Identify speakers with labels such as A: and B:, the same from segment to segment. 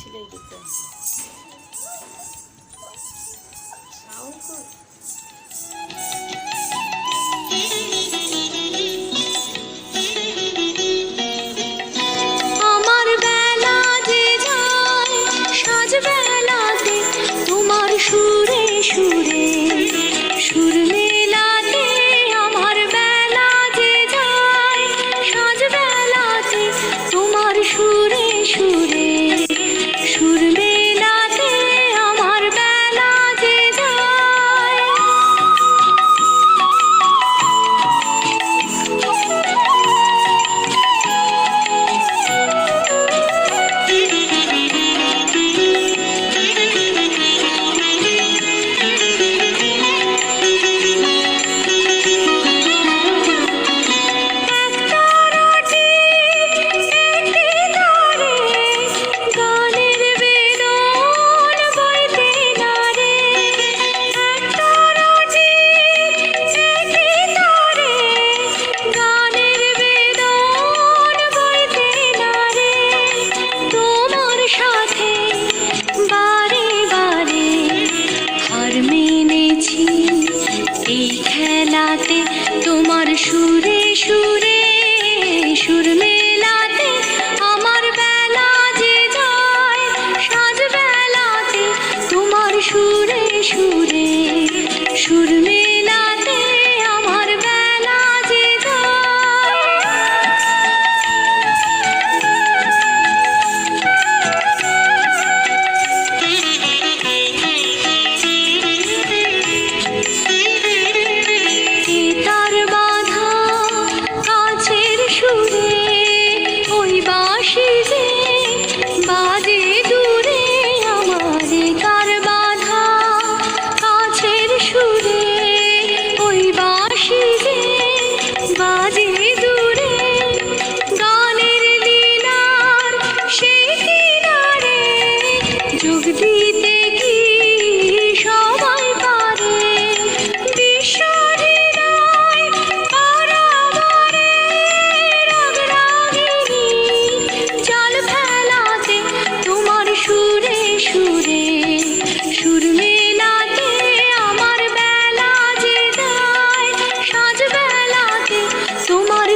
A: ছিল এই দুটো। সাউন্ড
B: মেনেছি। এই খেলাতে তোমার সুরে সু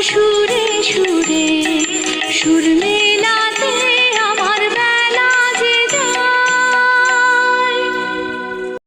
B: সুরে সুরে